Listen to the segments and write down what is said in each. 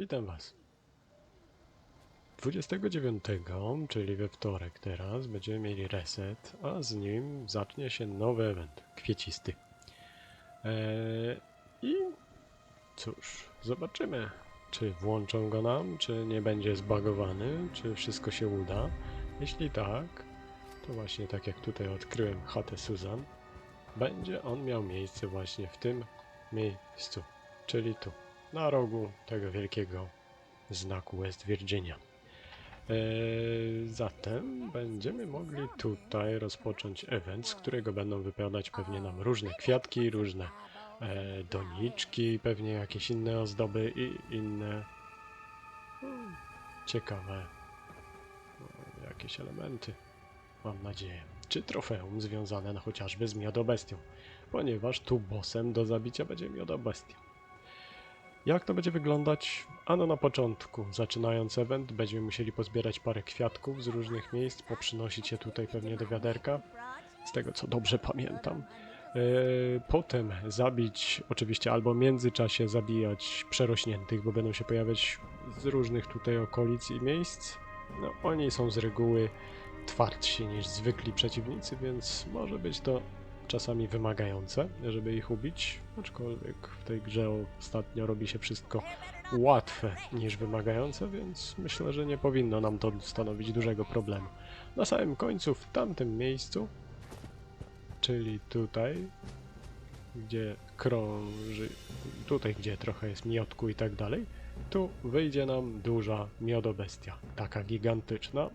Witam Was. 29, czyli we wtorek teraz, będziemy mieli reset, a z nim zacznie się nowy event, kwiecisty. Eee, I cóż, zobaczymy, czy włączą go nam, czy nie będzie zbagowany, czy wszystko się uda. Jeśli tak, to właśnie tak jak tutaj odkryłem chatę Susan, będzie on miał miejsce właśnie w tym miejscu, czyli tu, na rogu tego wielkiego znaku West Virginia. Eee, zatem będziemy mogli tutaj rozpocząć event, z którego będą wypadać pewnie nam różne kwiatki, różne e, doniczki, pewnie jakieś inne ozdoby i inne hmm, ciekawe no, jakieś elementy, mam nadzieję. Czy trofeum związane no, chociażby z miodobestią, ponieważ tu bossem do zabicia będzie miodobestia. Jak to będzie wyglądać? Ano na początku, zaczynając event, będziemy musieli pozbierać parę kwiatków z różnych miejsc, poprzynosić je tutaj pewnie do wiaderka, z tego co dobrze pamiętam. E, Potem zabić, oczywiście albo w międzyczasie zabijać przerośniętych, bo będą się pojawiać z różnych tutaj okolic i miejsc. No, oni są z reguły twardsi niż zwykli przeciwnicy, więc może być to czasami wymagające, żeby ich ubić, aczkolwiek w tej grze ostatnio robi się wszystko łatwe niż wymagające, więc myślę, że nie powinno nam to stanowić dużego problemu. Na samym końcu, w tamtym miejscu, czyli tutaj, gdzie krąży, tutaj gdzie trochę jest miodku i tak dalej, tu wyjdzie nam duża miodobestia, taka gigantyczna,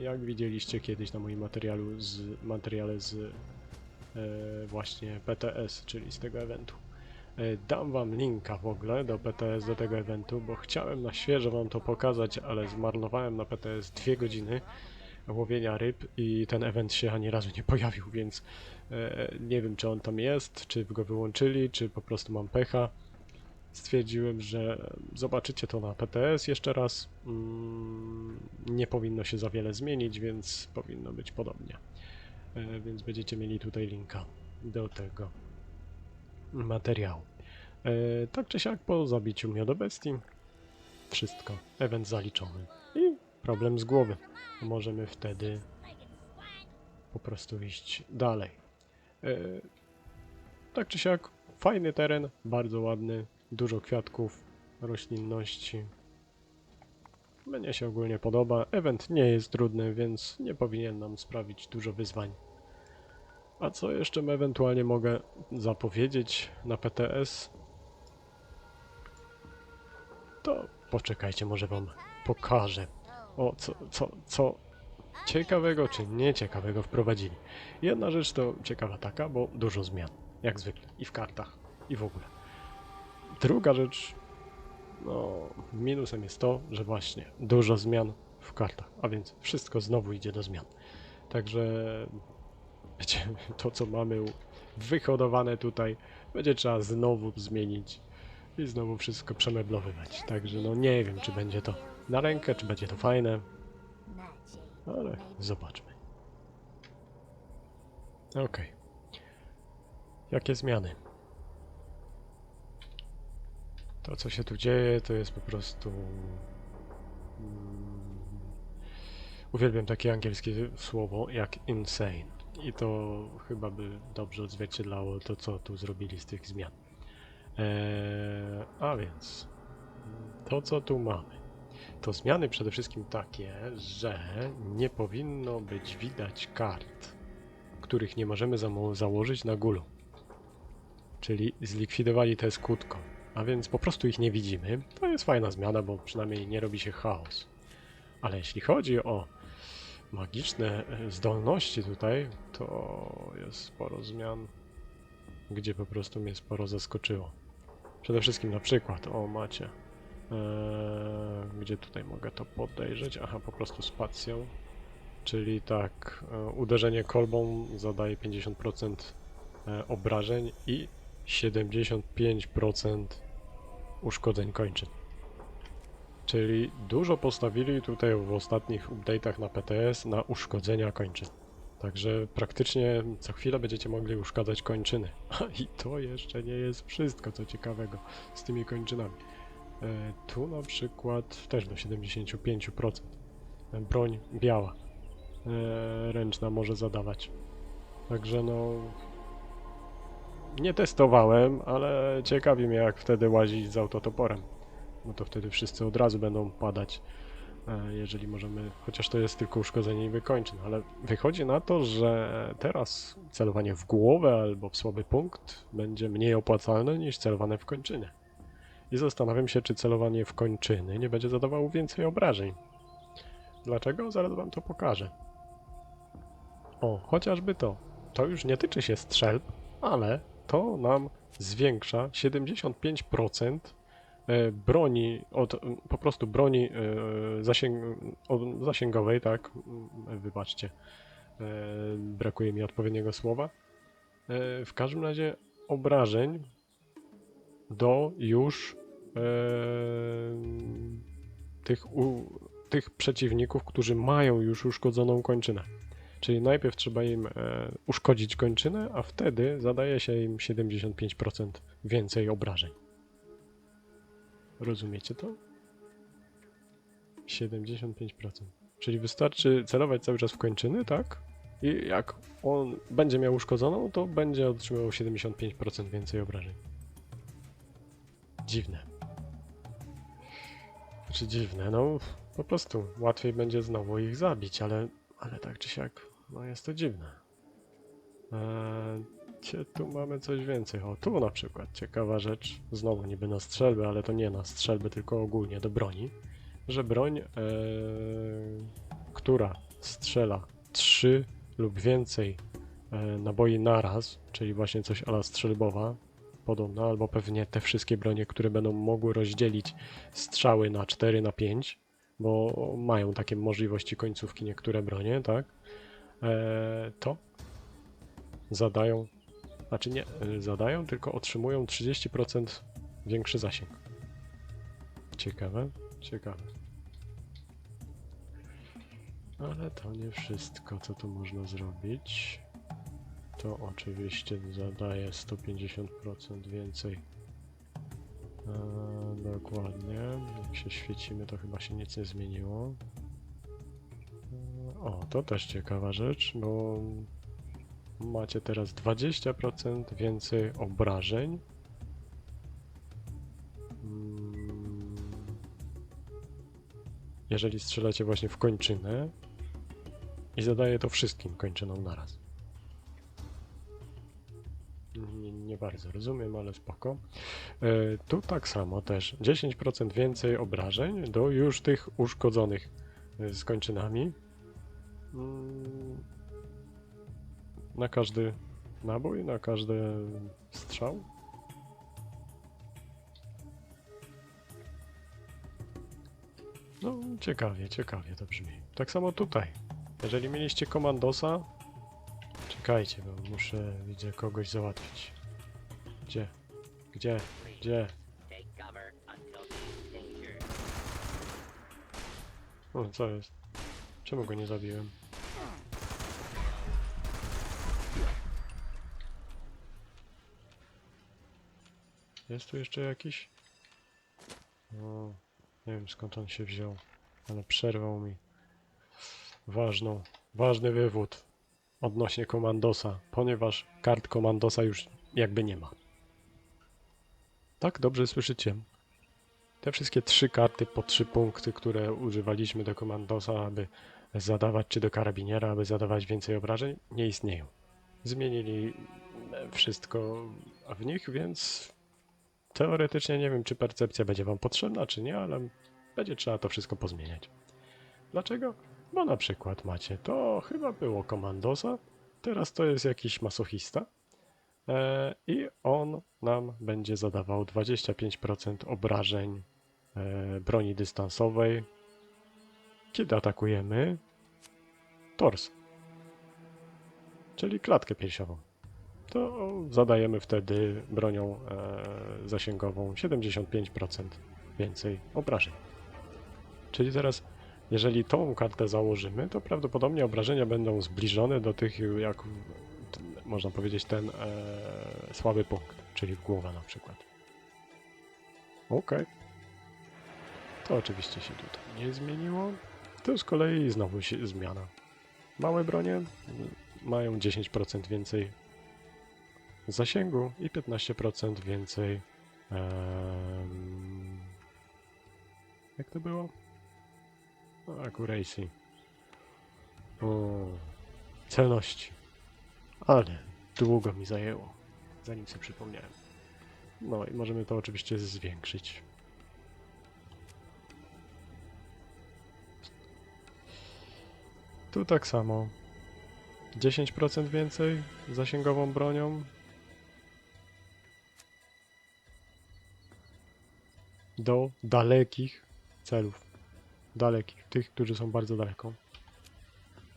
jak widzieliście kiedyś na moim materialu z, materiale z właśnie PTS, czyli z tego eventu. E, Dam wam linka w ogóle do PTS do tego eventu, bo chciałem na świeżo wam to pokazać, ale zmarnowałem na PTS dwie godziny łowienia ryb i ten event się ani razu nie pojawił, więc e, nie wiem czy on tam jest, czy go wyłączyli, czy po prostu mam pecha. Stwierdziłem, że zobaczycie to na PTS jeszcze raz. Mm, nie powinno się za wiele zmienić, więc powinno być podobnie. E, więc będziecie mieli tutaj linka do tego materiału. E, tak czy siak po zabiciu miodobestii wszystko, event zaliczony i problem z głowy. Możemy wtedy po prostu iść dalej. E, tak czy siak fajny teren, bardzo ładny, dużo kwiatków, roślinności. Mnie się ogólnie podoba. Event nie jest trudny, więc nie powinien nam sprawić dużo wyzwań. A co jeszcze ewentualnie mogę zapowiedzieć na PTS? To poczekajcie, może wam pokażę. O, co, co, co ciekawego czy nieciekawego wprowadzili. Jedna rzecz to ciekawa taka, bo dużo zmian, jak zwykle, i w kartach, i w ogóle. Druga rzecz, no, minusem jest to, że właśnie dużo zmian w kartach, a więc wszystko znowu idzie do zmian. Także to co mamy wyhodowane tutaj, będzie trzeba znowu zmienić i znowu wszystko przemeblowywać. Także no nie wiem, czy będzie to na rękę, czy będzie to fajne, ale zobaczmy. Okej. Jakie zmiany? To, co się tu dzieje, to jest po prostu. Mm, uwielbiam takie angielskie słowo jak insane. I to chyba by dobrze odzwierciedlało to, co tu zrobili z tych zmian. Eee, a więc. To, co tu mamy. To zmiany przede wszystkim takie, że nie powinno być widać kart, których nie możemy założyć na gulu. Czyli zlikwidowali tę skutką, a więc po prostu ich nie widzimy. To jest fajna zmiana, bo przynajmniej nie robi się chaos. Ale jeśli chodzi o magiczne e, zdolności tutaj, to jest sporo zmian, gdzie po prostu mnie sporo zaskoczyło. Przede wszystkim na przykład, o macie, Eee, gdzie tutaj mogę to podejrzeć? Aha, po prostu spacją. Czyli tak, e, uderzenie kolbą zadaje 50% e, obrażeń i 75% uszkodzeń kończyn. Czyli dużo postawili tutaj w ostatnich update'ach na PTS na uszkodzenia kończyn. Także praktycznie co chwilę będziecie mogli uszkadzać kończyny. I to jeszcze nie jest wszystko, co ciekawego z tymi kończynami. E, tu na przykład też do 75%. E, Broń biała. E, ręczna może zadawać. Także no. Nie testowałem, ale ciekawi mnie jak wtedy łazić z autotoporem. Bo to wtedy wszyscy od razu będą padać. E, jeżeli możemy, chociaż to jest tylko uszkodzenie i wykończyn, ale wychodzi na to, że teraz celowanie w głowę albo w słaby punkt będzie mniej opłacalne niż celowane w kończynę. I zastanawiam się, czy celowanie w kończyny nie będzie zadawało więcej obrażeń. Dlaczego? Zaraz wam to pokażę. O, chociażby to. To już nie tyczy się strzelb, ale to nam zwiększa 75% e, broni, od, po prostu broni e, zasięg, zasięgowej, tak, wybaczcie, e, brakuje mi odpowiedniego słowa. E, w każdym razie obrażeń do już e, tych, u, tych przeciwników, którzy mają już uszkodzoną kończynę. Czyli najpierw trzeba im e, uszkodzić kończynę, a wtedy zadaje się im 75% więcej obrażeń. Rozumiecie to? 75%. Czyli wystarczy celować cały czas w kończyny, tak? I jak on będzie miał uszkodzoną, to będzie otrzymywał 75% więcej obrażeń. Dziwne. Znaczy dziwne, no po prostu łatwiej będzie znowu ich zabić, ale, ale tak czy siak, no jest to dziwne. Eee, gdzie tu mamy coś więcej? O, tu na przykład ciekawa rzecz, znowu niby na strzelby, ale to nie na strzelby, tylko ogólnie do broni, że broń, eee, która strzela 3 lub więcej e, naboi naraz, czyli właśnie coś ala strzelbowa, podobna, albo pewnie te wszystkie bronie, które będą mogły rozdzielić strzały na 4 na 5, bo mają takie możliwości końcówki niektóre bronie, tak? E, to zadają, znaczy nie e, zadają, tylko otrzymują 30% większy zasięg. Ciekawe, ciekawe. Ale to nie wszystko, co tu można zrobić. To oczywiście zadaje 150% więcej. Eee, dokładnie. Jak się świecimy, to chyba się nic nie zmieniło. Eee, o, to też ciekawa rzecz, bo macie teraz 20% więcej obrażeń. Mm, Jeżeli strzelacie właśnie w kończynę i zadaje to wszystkim kończynom naraz. Nie, nie bardzo rozumiem, ale spoko. E, tu tak samo też 10% więcej obrażeń do już tych uszkodzonych e, z kończynami. Na każdy nabój, na każdy strzał. No, ciekawie, ciekawie to brzmi. Tak samo tutaj. Jeżeli mieliście komandosa, czekajcie, bo muszę, widzę, kogoś załatwić. Gdzie? Gdzie? Gdzie? O, co jest? Czemu go nie zabiłem? Jest tu jeszcze jakiś? O, nie wiem skąd on się wziął, ale przerwał mi ważną, ważny wywód odnośnie komandosa, ponieważ kart komandosa już jakby nie ma. Tak, dobrze słyszycie. Te wszystkie trzy karty po trzy punkty, które używaliśmy do komandosa, aby zadawać, czy do karabiniera, aby zadawać więcej obrażeń, nie istnieją. Zmienili wszystko w nich, więc teoretycznie nie wiem, czy percepcja będzie Wam potrzebna, czy nie, ale będzie trzeba to wszystko pozmieniać. Dlaczego? Bo na przykład macie, to chyba było komandosa, teraz to jest jakiś masochista e, i on nam będzie zadawał 25% obrażeń e, broni dystansowej, kiedy atakujemy tors, czyli klatkę piersiową. To zadajemy wtedy bronią e, zasięgową 75% więcej obrażeń. Czyli teraz, jeżeli tą kartę założymy, to prawdopodobnie obrażenia będą zbliżone do tych, jak ten, można powiedzieć, ten e, słaby punkt, czyli w głowę na przykład. Okej. To oczywiście się tutaj nie zmieniło. Tu z kolei znowu się zmiana. Małe bronie mają 10% więcej zasięgu i 15% więcej. em, jak to było? Accuracy. O, celności. Ale długo mi zajęło, zanim sobie przypomniałem. No i możemy to oczywiście zwiększyć. Tu tak samo. 10% więcej zasięgową bronią. Do dalekich celów. Dalekich. Tych, którzy są bardzo daleko.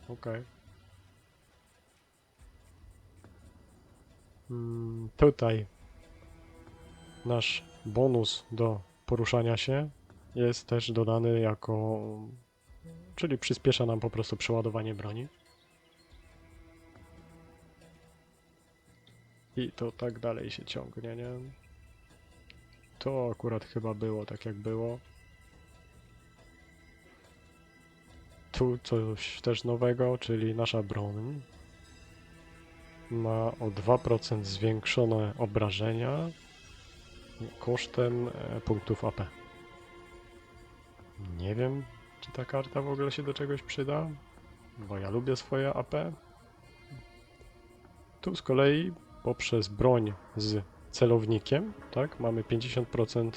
Okej. Mm, tutaj nasz bonus do poruszania się jest też dodany jako. Czyli przyspiesza nam po prostu przeładowanie broni. I to tak dalej się ciągnie, nie? To akurat chyba było tak jak było. Tu coś też nowego, czyli nasza broń ma o 2% zwiększone obrażenia kosztem e, punktów AP. Nie wiem, czy ta karta w ogóle się do czegoś przyda, bo ja lubię swoje AP. Tu z kolei poprzez broń z celownikiem, tak, mamy 50%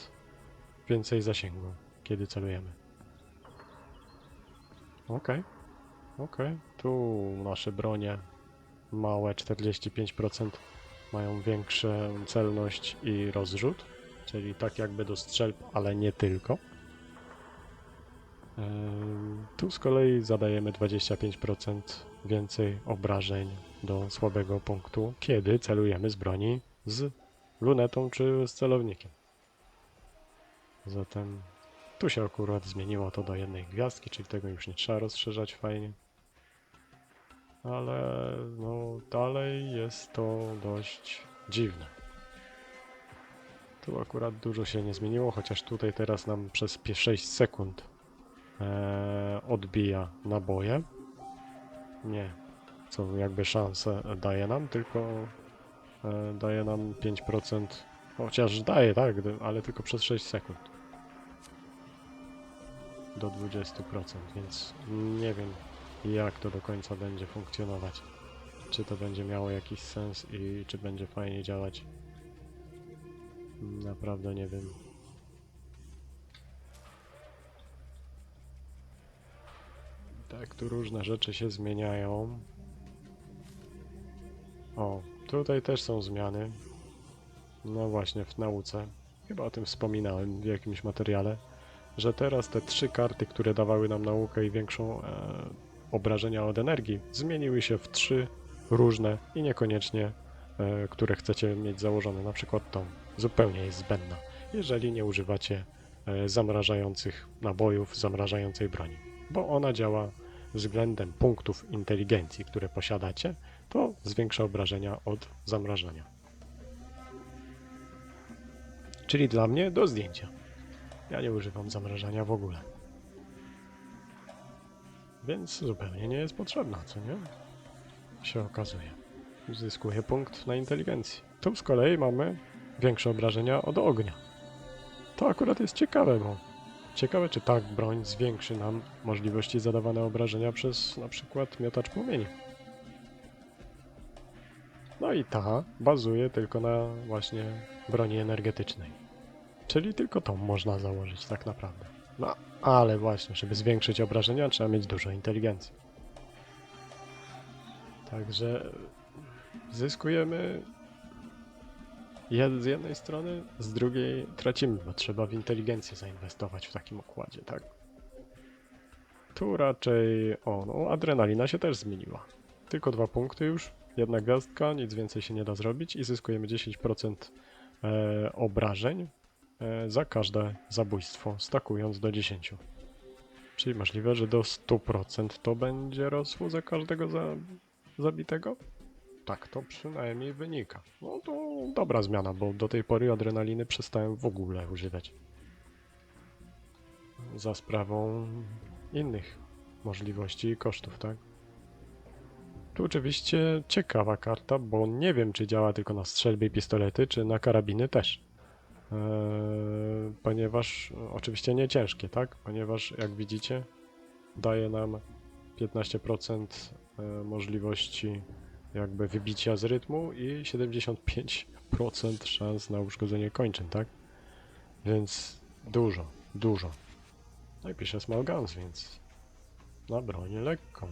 więcej zasięgu, kiedy celujemy. Okej, okej, tu nasze bronie małe 45% mają większą celność i rozrzut, czyli tak jakby do strzelb, ale nie tylko. Tu z kolei zadajemy 25% więcej obrażeń do słabego punktu, kiedy celujemy z broni z lunetą czy z celownikiem. Zatem tu się akurat zmieniło to do jednej gwiazdki, czyli tego już nie trzeba rozszerzać fajnie. Ale no dalej jest to dość dziwne. Tu akurat dużo się nie zmieniło, chociaż tutaj teraz nam przez pie- 6 sekund e, odbija naboje. Nie, co jakby szansę daje nam, tylko daje nam 5%, chociaż daje, tak, ale tylko przez 6 sekund. Do 20%, więc nie wiem jak to do końca będzie funkcjonować. Czy to będzie miało jakiś sens i czy będzie fajnie działać. Naprawdę nie wiem. Tak, tu różne rzeczy się zmieniają. O, tutaj też są zmiany. No właśnie, w nauce. Chyba o tym wspominałem w jakimś materiale, że teraz te trzy karty, które dawały nam naukę i większą e, obrażenia od energii, zmieniły się w trzy różne i niekoniecznie, e, które chcecie mieć założone. Na przykład tą zupełnie jest zbędna, jeżeli nie używacie e, zamrażających nabojów, zamrażającej broni, bo ona działa względem punktów inteligencji, które posiadacie, to zwiększa obrażenia od zamrażania. Czyli dla mnie do zdjęcia. Ja nie używam zamrażania w ogóle. Więc zupełnie nie jest potrzebna, co nie? Się okazuje. Zyskuje punkt na inteligencji. Tu z kolei mamy większe obrażenia od ognia. To akurat jest ciekawe, bo ciekawe, czy tak broń zwiększy nam możliwości zadawane obrażenia przez na przykład miotacz płomieni. No i ta bazuje tylko na właśnie broni energetycznej. Czyli tylko tą można założyć tak naprawdę. No, ale właśnie, żeby zwiększyć obrażenia, trzeba mieć dużo inteligencji. Także zyskujemy z jednej strony, z drugiej tracimy, bo trzeba w inteligencję zainwestować w takim układzie, tak? Tu raczej, o, no, adrenalina się też zmieniła. Tylko dwa punkty już, jedna gwiazdka, nic więcej się nie da zrobić i zyskujemy 10% e, obrażeń e, za każde zabójstwo, stakując do 10. Czyli możliwe, że do 100% to będzie rosło za każdego za, zabitego? Tak to przynajmniej wynika. No to dobra zmiana, bo do tej pory adrenaliny przestałem w ogóle używać. za sprawą innych możliwości i kosztów, tak? Tu oczywiście ciekawa karta, bo nie wiem, czy działa tylko na strzelby i pistolety, czy na karabiny też. Eee, ponieważ oczywiście nie ciężkie, tak? Ponieważ jak widzicie, daje nam 15% e, możliwości jakby wybicia z rytmu i 75% szans na uszkodzenie kończyn, tak? Więc dużo, dużo. No i pisze Small Guns, więc na broń lekką.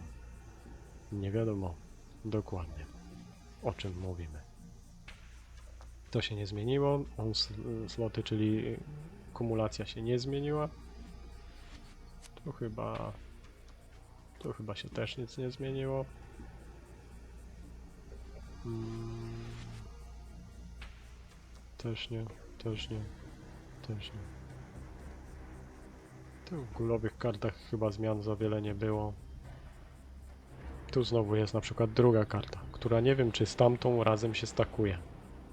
Nie wiadomo dokładnie o czym mówimy. To się nie zmieniło. On sl- sloty, czyli kumulacja się nie zmieniła. Tu chyba. Tu chyba się też nic nie zmieniło. Mm. Też nie, też nie, też nie. Tu w gulowych kartach chyba zmian za wiele nie było. Tu znowu jest na przykład druga karta, która nie wiem czy z tamtą razem się stakuje,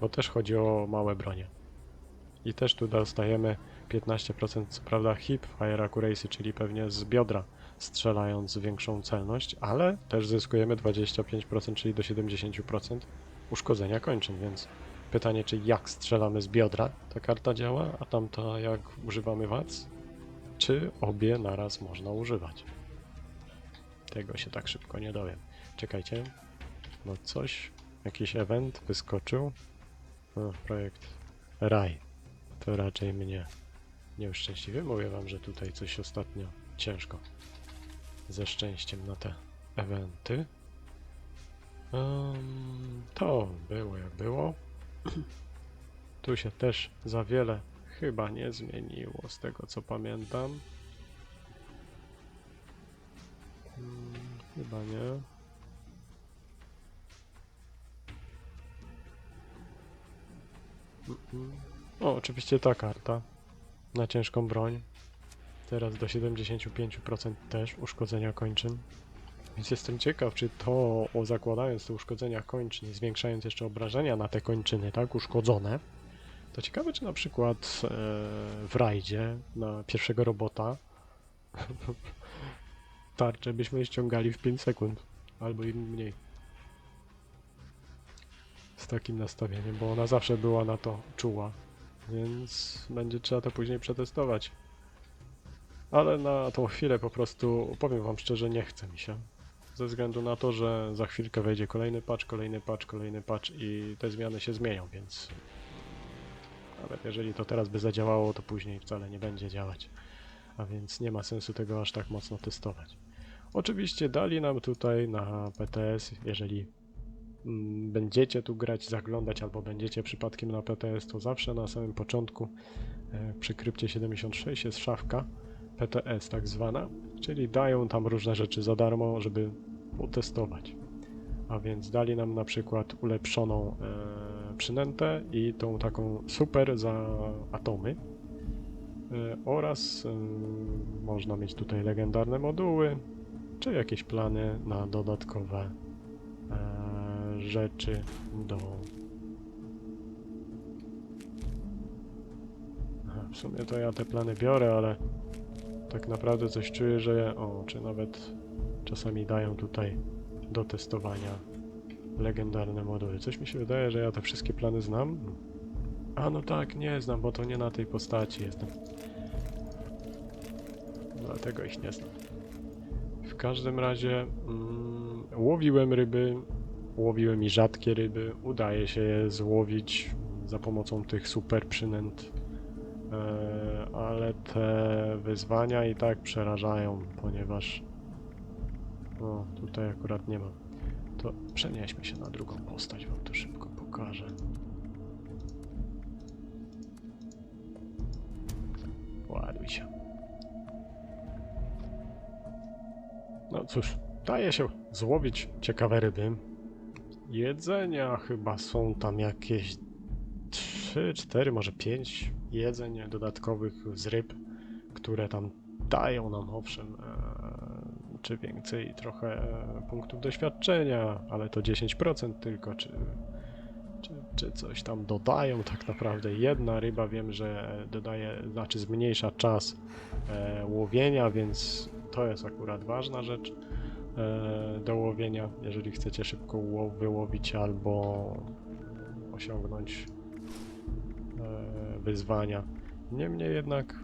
bo też chodzi o małe bronie. I też tu dostajemy 15% co prawda hip fire accuracy, czyli pewnie z biodra strzelając większą celność, ale też zyskujemy 25%, czyli do 70% uszkodzenia kończyn, więc pytanie czy jak strzelamy z biodra ta karta działa, a tamta jak używamy wac, czy obie naraz można używać. Tego się tak szybko nie dowiem. Czekajcie, bo coś, jakiś event wyskoczył. O, projekt Raj. To raczej mnie nie uszczęśliwy. Mówię wam, że tutaj coś ostatnio ciężko ze szczęściem na te eventy. Em, to było jak było. Tu się też za wiele chyba nie zmieniło z tego co pamiętam. Chyba nie. O, oczywiście ta karta na ciężką broń. Teraz do 75% też uszkodzenia kończyn. Więc jestem ciekaw, czy to o, zakładając te uszkodzenia kończyn zwiększając jeszcze obrażenia na te kończyny, tak, uszkodzone, to ciekawe, czy na przykład e, w rajdzie na pierwszego robota tarczę byśmy ściągali w 5 sekund, albo i mniej. Z takim nastawieniem, bo ona zawsze była na to czuła, więc będzie trzeba to później przetestować. Ale na tą chwilę po prostu, powiem wam szczerze, nie chce mi się. Ze względu na to, że za chwilkę wejdzie kolejny patch, kolejny patch, kolejny patch i te zmiany się zmienią, więc... Nawet jeżeli to teraz by zadziałało, to później wcale nie będzie działać. A więc nie ma sensu tego aż tak mocno testować. Oczywiście dali nam tutaj na PTS, jeżeli mm, będziecie tu grać, zaglądać albo będziecie przypadkiem na PTS, to zawsze na samym początku przy krypcie 76 jest szafka PTS tak zwana, czyli dają tam różne rzeczy za darmo, żeby utestować. A więc dali nam na przykład ulepszoną e, przynętę i tą taką super za atomy. E, oraz e, można mieć tutaj legendarne moduły, czy jakieś plany na dodatkowe e, rzeczy do. W sumie to ja te plany biorę, ale tak naprawdę coś czuję, że. O, czy nawet czasami dają tutaj do testowania legendarne moduły. Coś mi się wydaje, że ja te wszystkie plany znam. A no tak, nie znam, bo to nie na tej postaci jestem. Dlatego ich nie znam. W każdym razie mm, łowiłem ryby, łowiłem i rzadkie ryby. Udaje się je złowić za pomocą tych super przynęt. E, ale te wyzwania i tak przerażają, ponieważ o, tutaj akurat nie ma. To przenieśmy się na drugą postać, wam to szybko pokażę. Ładuj się. No cóż, daje się złowić ciekawe ryby. Jedzenia chyba są tam jakieś 3, 4, może 5 jedzeń dodatkowych z ryb, które tam dają nam owszem e, czy więcej trochę punktów doświadczenia, ale to 10% tylko, czy, czy coś tam dodają tak naprawdę. Jedna ryba wiem, że dodaje, znaczy zmniejsza czas e, łowienia, więc to jest akurat ważna rzecz e, do łowienia, jeżeli chcecie szybko ło- wyłowić albo osiągnąć e, wyzwania. Niemniej jednak,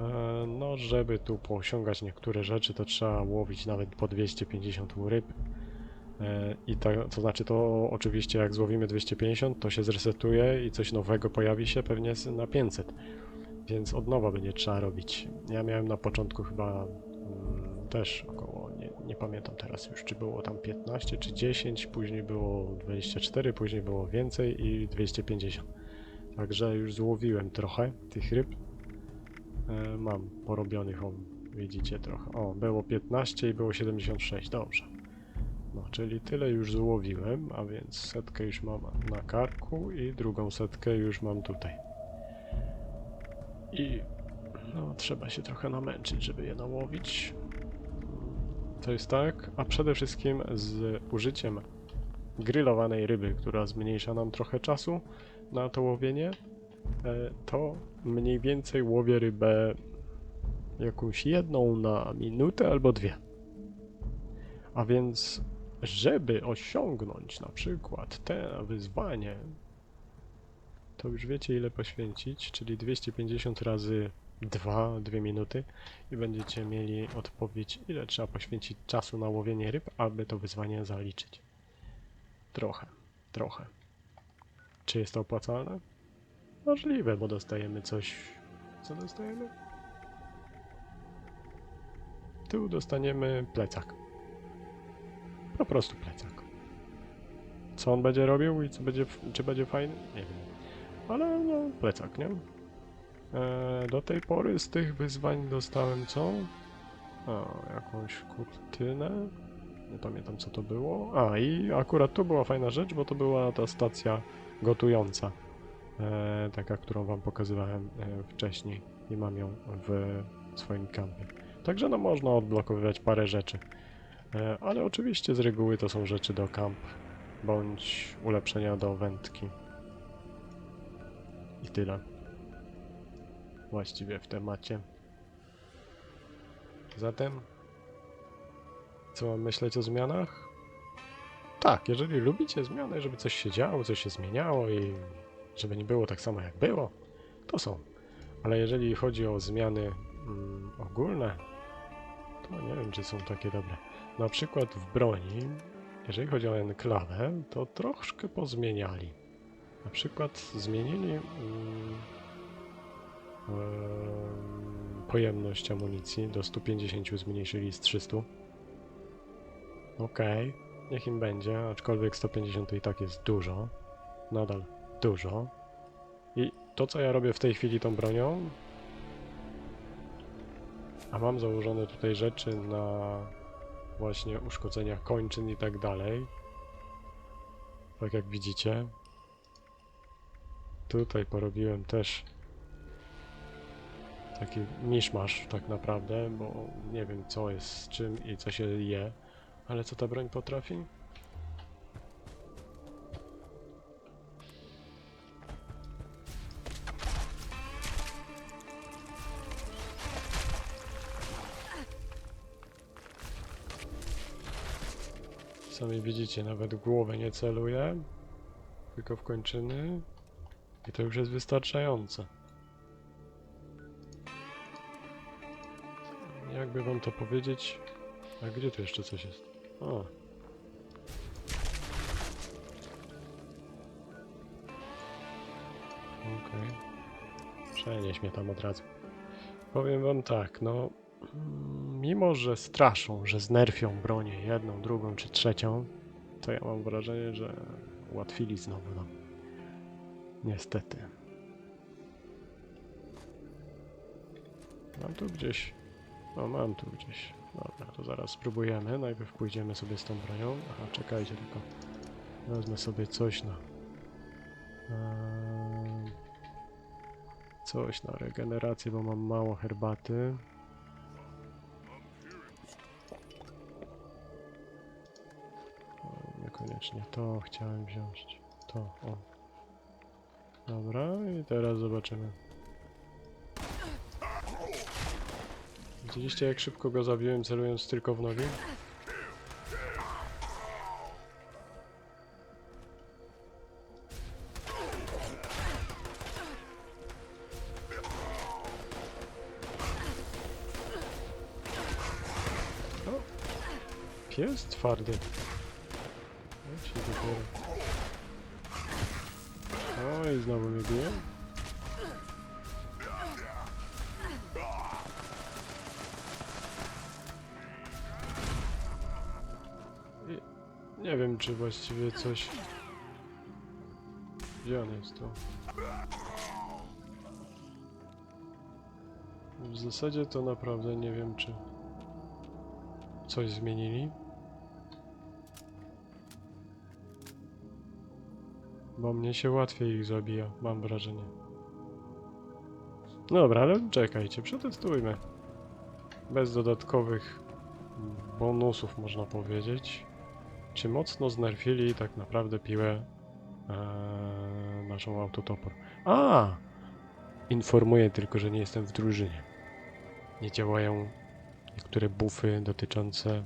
e, no żeby tu poosiągać niektóre rzeczy, to trzeba łowić nawet po 250 ryb. E, I to, to znaczy to oczywiście jak złowimy 250, to się zresetuje i coś nowego pojawi się pewnie na 500. Więc od nowa będzie trzeba robić. Ja miałem na początku chyba mm, też około, nie, nie pamiętam teraz już, czy było tam 15 czy 10, później było 24, później było więcej i 250. Także już złowiłem trochę tych ryb. E, mam porobionych, o, widzicie trochę. O, było 15 i było 76, dobrze. No, czyli tyle już złowiłem, a więc setkę już mam na karku i drugą setkę już mam tutaj. I no, trzeba się trochę namęczyć, żeby je nałowić. To jest tak, a przede wszystkim z użyciem grillowanej ryby, która zmniejsza nam trochę czasu na to łowienie, e, to mniej więcej łowię rybę jakąś jedną na minutę albo dwie. A więc, żeby osiągnąć na przykład te wyzwanie, to już wiecie ile poświęcić, czyli 250 razy 2, 2 minuty i będziecie mieli odpowiedź, ile trzeba poświęcić czasu na łowienie ryb, aby to wyzwanie zaliczyć. Trochę, trochę. Czy jest to opłacalne? Możliwe, bo dostajemy coś. Co dostajemy? Tu dostaniemy plecak. Po prostu plecak. Co on będzie robił i co będzie, czy będzie fajny? Nie wiem. Ale no, plecak, nie? E, do tej pory z tych wyzwań dostałem co? A, jakąś kurtynę. Nie pamiętam co to było. A, i akurat tu była fajna rzecz, bo to była ta stacja gotująca. E, taka, którą wam pokazywałem e, wcześniej i mam ją w swoim kampie. Także no można odblokowywać parę rzeczy. E, ale oczywiście z reguły to są rzeczy do kamp bądź ulepszenia do wędki. I tyle. Właściwie w temacie. Zatem, co mam myśleć o zmianach? Tak, jeżeli lubicie zmiany, żeby coś się działo, coś się zmieniało i żeby nie było tak samo jak było, to są. Ale jeżeli chodzi o zmiany mm, ogólne, to nie wiem, czy są takie dobre. Na przykład w broni, jeżeli chodzi o enklawę, to troszkę pozmieniali. Na przykład zmienili mm, em, pojemność amunicji do 150 zmniejszyli z 300. Okej, niech im będzie, aczkolwiek 150 to i tak jest dużo. Nadal dużo. I to, co ja robię w tej chwili tą bronią, a mam założone tutaj rzeczy na właśnie uszkodzenia kończyn i tak dalej. Tak jak widzicie. Tutaj porobiłem też taki miszmasz tak naprawdę, bo nie wiem co jest z czym i co się je, ale co ta broń potrafi? Sami widzicie, nawet głowę nie celuję, tylko w kończyny i to już jest wystarczające. Jakby wam to powiedzieć? A gdzie tu jeszcze coś jest? O. Okej. Przenieś mnie tam od razu. Powiem wam tak, no... Mimo, że straszą, że znerfią bronię jedną, drugą czy trzecią, to ja mam wrażenie, że ułatwili znowu nam. Niestety. Mam tu gdzieś. O, mam tu gdzieś. Dobra, to zaraz spróbujemy. Najpierw pójdziemy sobie z tą bronią. Aha, czekajcie tylko. Wezmę sobie coś na. Eee, coś na regenerację, bo mam mało herbaty. O, Niekoniecznie to chciałem wziąć. To, o. Dobra, i teraz zobaczymy. Widzieliście jak szybko go zabiłem celując tylko w nogi? O, pies twardy. Dopiero. O, i znowu mnie bije. Nie wiem, czy właściwie coś... Gdzie on jest tu? W zasadzie to naprawdę nie wiem, czy coś zmienili. Bo mnie się łatwiej ich zabija, mam wrażenie. Dobra, ale czekajcie, przetestujmy. Bez dodatkowych bonusów, można powiedzieć. Czy mocno znerfili tak naprawdę piłę eee, naszą autotopor? A! Informuję tylko, że nie jestem w drużynie. Nie działają niektóre buffy dotyczące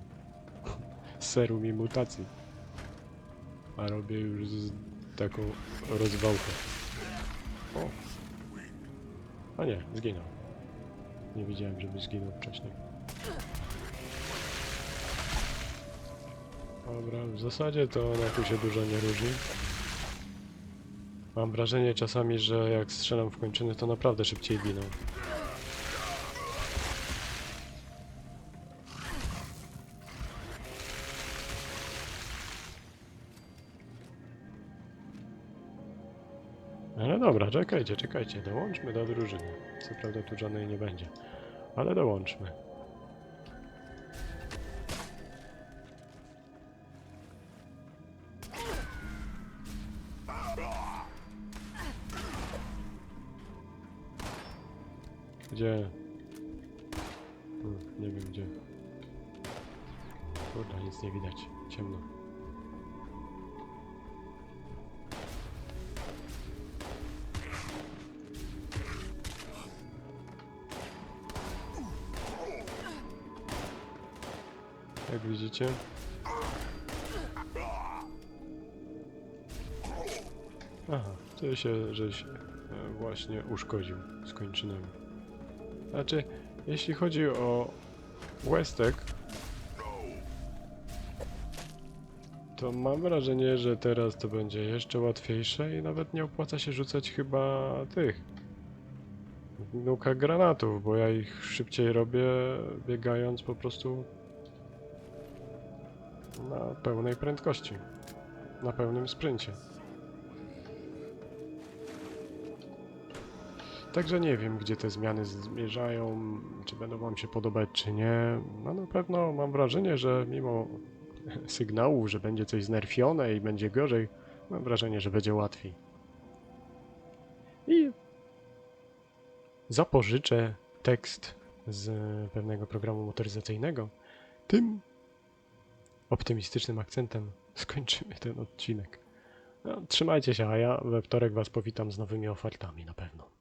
serum i mutacji. A robię już z taką rozwałkę. O! A nie, zginął. Nie widziałem, żeby zginął wcześniej. Dobra, w zasadzie to ona tu się dużo nie różni. Mam wrażenie czasami, że jak strzelam w kończyny, to naprawdę szybciej giną. Dobra, czekajcie, czekajcie, dołączmy do drużyny. Co prawda tu żadnej nie będzie, ale dołączmy. Gdzie? Hmm, nie wiem gdzie. Kurde, nic nie widać. Ciemno. Widzicie. Aha, to się, żeś e, właśnie uszkodził z kończynami. Znaczy, jeśli chodzi o Westek, to mam wrażenie, że teraz to będzie jeszcze łatwiejsze i nawet nie opłaca się rzucać chyba tych nuka granatów, bo ja ich szybciej robię biegając po prostu na pełnej prędkości, na pełnym sprzęcie. Także nie wiem, gdzie te zmiany zmierzają, czy będą Wam się podobać, czy nie. No na pewno mam wrażenie, że mimo sygnału, że będzie coś znerfione i będzie gorzej, mam wrażenie, że będzie łatwiej. I zapożyczę tekst z pewnego programu motoryzacyjnego. Tym optymistycznym akcentem skończymy ten odcinek. No, trzymajcie się, a ja we wtorek Was powitam z nowymi ofertami na pewno.